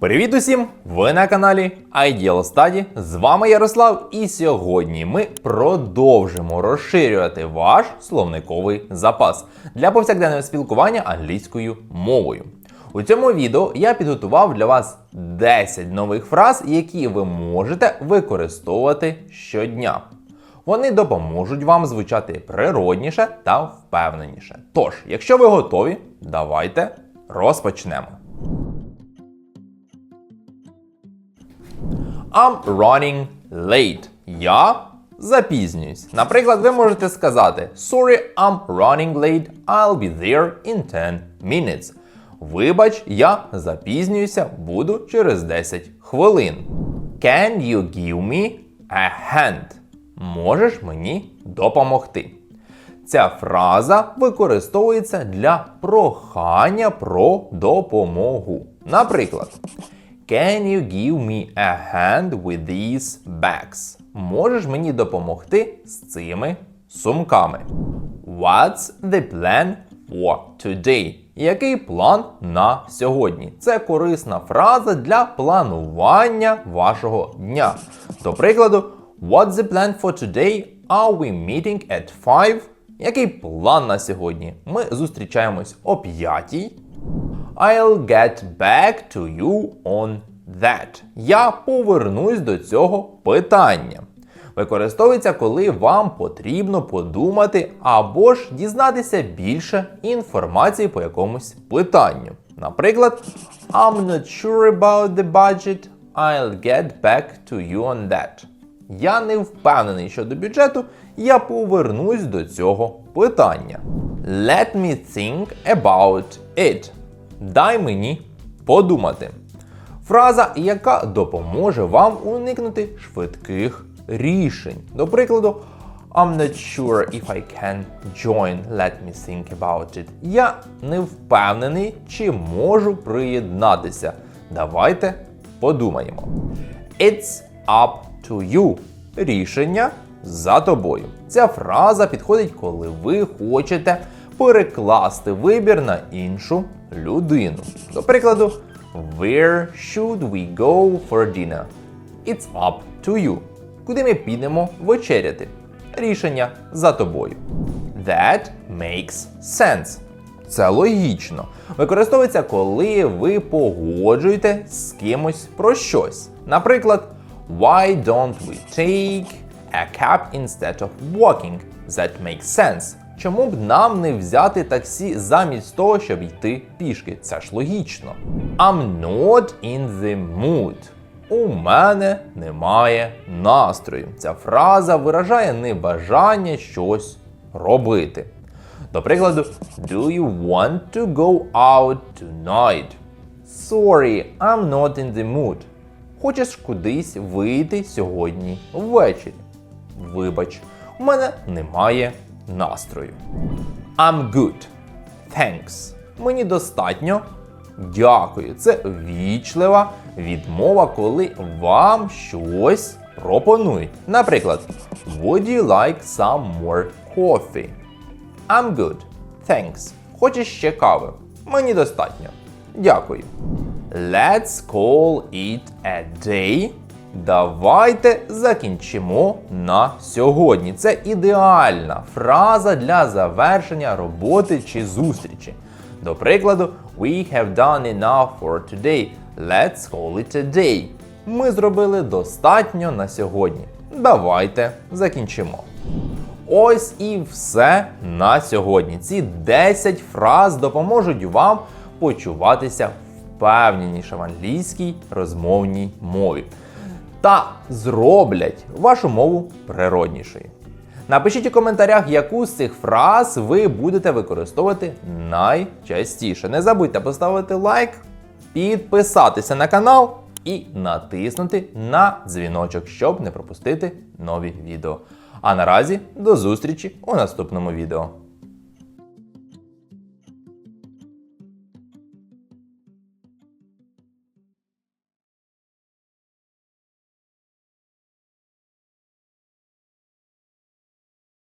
Привіт усім! Ви на каналі Ideal Study. З вами Ярослав, і сьогодні ми продовжимо розширювати ваш словниковий запас для повсякденного спілкування англійською мовою. У цьому відео я підготував для вас 10 нових фраз, які ви можете використовувати щодня. Вони допоможуть вам звучати природніше та впевненіше. Тож, якщо ви готові, давайте розпочнемо. I'm running late. Я запізнююсь. Наприклад, ви можете сказати Sorry, I'm running late. I'll be there in 10 minutes. Вибач, я запізнююся, буду через 10 хвилин. Can you give me a hand? Можеш мені допомогти? Ця фраза використовується для прохання про допомогу. Наприклад, Can you give me a hand with these bags? Можеш мені допомогти з цими сумками? What's the plan for today? Який план на сьогодні? Це корисна фраза для планування вашого дня. До прикладу, What's the plan for today? Are we meeting at 5? Який план на сьогодні? Ми зустрічаємось о 5. I'll get back to you on that. Я повернусь до цього питання. Використовується, коли вам потрібно подумати або ж дізнатися більше інформації по якомусь питанню. Наприклад, I'm not sure about the budget. I'll get back to you on that. Я не впевнений щодо бюджету, я повернусь до цього питання. Let me think about it. Дай мені подумати. Фраза, яка допоможе вам уникнути швидких рішень. До прикладу, I'm not sure if I can join. Let me think about it. Я не впевнений, чи можу приєднатися. Давайте подумаємо. It's up to you. Рішення за тобою. Ця фраза підходить, коли ви хочете перекласти вибір на іншу людину. До прикладу, Where should we go for dinner? It's up to you. Куди ми підемо вечеряти? Рішення за тобою. That makes sense. Це логічно. Використовується, коли ви погоджуєте з кимось про щось. Наприклад, Why don't we take a cab instead of walking? That makes sense. Чому б нам не взяти таксі замість того, щоб йти пішки? Це ж логічно. I'm not in the mood. У мене немає настрою. Ця фраза виражає небажання щось робити. До прикладу, Do you want to go out tonight? Sorry, I'm not in the mood. Хочеш кудись вийти сьогодні ввечері? Вибач, у мене немає настрою. I'm good. Thanks. Мені достатньо. Дякую. Це вічлива відмова, коли вам щось пропонують. Наприклад, Would you like some more coffee? I'm good. Thanks. Хочеш ще кави? Мені достатньо. Дякую. Let's call it a day. Давайте закінчимо на сьогодні. Це ідеальна фраза для завершення роботи чи зустрічі. До прикладу, we have done enough for today. Let's call it a day. Ми зробили достатньо на сьогодні. Давайте закінчимо. Ось і все на сьогодні. Ці 10 фраз допоможуть вам почуватися впевненіше в англійській розмовній мові та зроблять вашу мову природнішою. Напишіть у коментарях, яку з цих фраз ви будете використовувати найчастіше. Не забудьте поставити лайк, підписатися на канал і натиснути на дзвіночок, щоб не пропустити нові відео. А наразі до зустрічі у наступному відео.